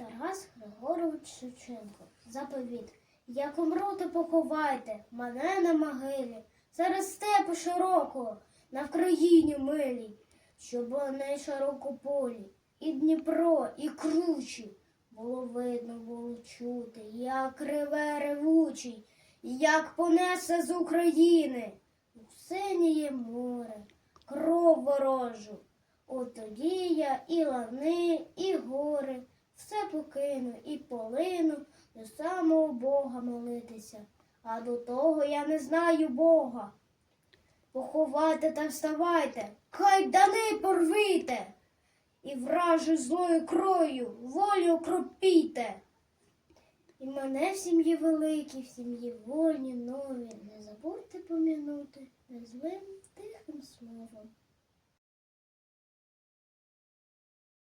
Тарас Григорович Шевченко. Заповіт. Як умру, то поховайте мене на могилі, серед степу широкого, на Вкраїні милій, щоб не широкополі, і Дніпро, і кручі. Було видно, було чути, як реве ревучий, як понесе з України у синіє море, кров ворожу. От тоді я і лани, і гори, все покину і полину до самого Бога молитися. А до того я не знаю Бога. Поховайте та вставайте, кайдани порвите, і вражу злою крою волю окропійте. І мене в сім'ї великій, в сім'ї вольні, нові, не забудьте помінути незлим тихим словом.